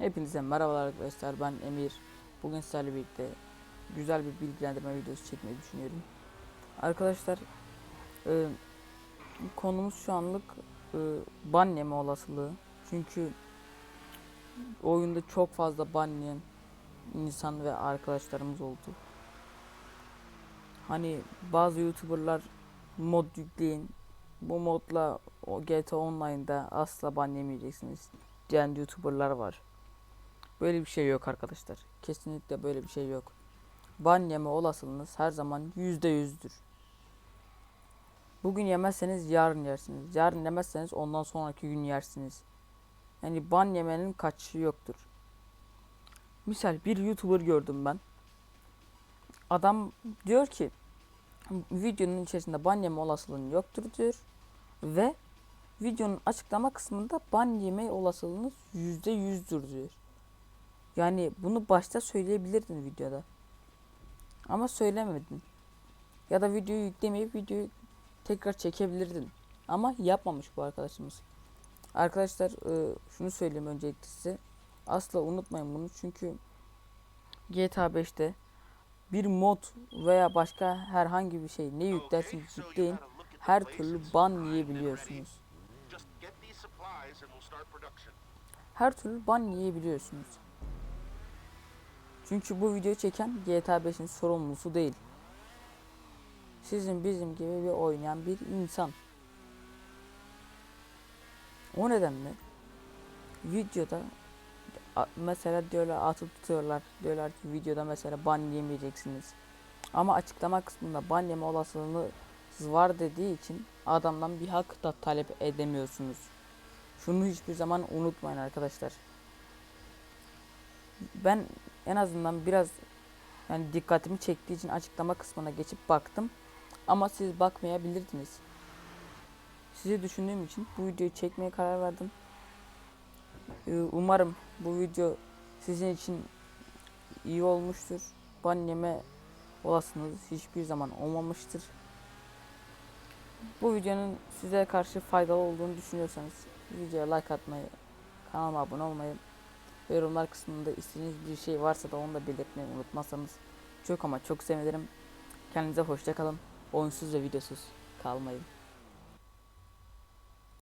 Hepinize merhabalar arkadaşlar ben Emir. Bugün sizlerle birlikte güzel bir bilgilendirme videosu çekmeyi düşünüyorum. Arkadaşlar e, konumuz şu anlık e, ban yeme olasılığı. Çünkü oyunda çok fazla ban yiyen insan ve arkadaşlarımız oldu. Hani bazı youtuberlar mod yükleyin. Bu modla GTA Online'da asla ban yemeyeceksiniz diyen youtuberlar var. Böyle bir şey yok arkadaşlar. Kesinlikle böyle bir şey yok. Ban yeme olasılığınız her zaman yüzde yüzdür. Bugün yemezseniz yarın yersiniz. Yarın yemezseniz ondan sonraki gün yersiniz. Yani ban yemenin kaçışı yoktur. Misal bir YouTuber gördüm ben. Adam diyor ki videonun içerisinde ban yeme olasılığın yoktur diyor. Ve videonun açıklama kısmında ban yeme olasılığınız yüzde yüzdür diyor. Yani bunu başta söyleyebilirdin videoda. Ama söylemedin. Ya da videoyu yüklemeyip videoyu tekrar çekebilirdin. Ama yapmamış bu arkadaşımız. Arkadaşlar e, şunu söyleyeyim öncelikle size. Asla unutmayın bunu çünkü GTA 5'te bir mod veya başka herhangi bir şey ne yüklerseniz yükleyin her türlü ban yiyebiliyorsunuz. Her türlü ban yiyebiliyorsunuz. Çünkü bu videoyu çeken GTA 5'in sorumlusu değil. Sizin bizim gibi bir oynayan bir insan. O nedenle videoda mesela diyorlar atıp tutuyorlar. Diyorlar ki videoda mesela ban yemeyeceksiniz. Ama açıklama kısmında ban yeme olasılığınız var dediği için adamdan bir hak da talep edemiyorsunuz. Şunu hiçbir zaman unutmayın arkadaşlar. Ben en azından biraz yani dikkatimi çektiği için açıklama kısmına geçip baktım. Ama siz bakmayabilirdiniz. Sizi düşündüğüm için bu videoyu çekmeye karar verdim. Ee, Umarım bu video sizin için iyi olmuştur. Ban yeme olasılığınız hiçbir zaman olmamıştır. Bu videonun size karşı faydalı olduğunu düşünüyorsanız videoya like atmayı, kanalıma abone olmayı yorumlar kısmında istediğiniz bir şey varsa da onu da belirtmeyi unutmazsanız çok ama çok sevinirim. Kendinize hoşça kalın. Oyunsuz ve videosuz kalmayın.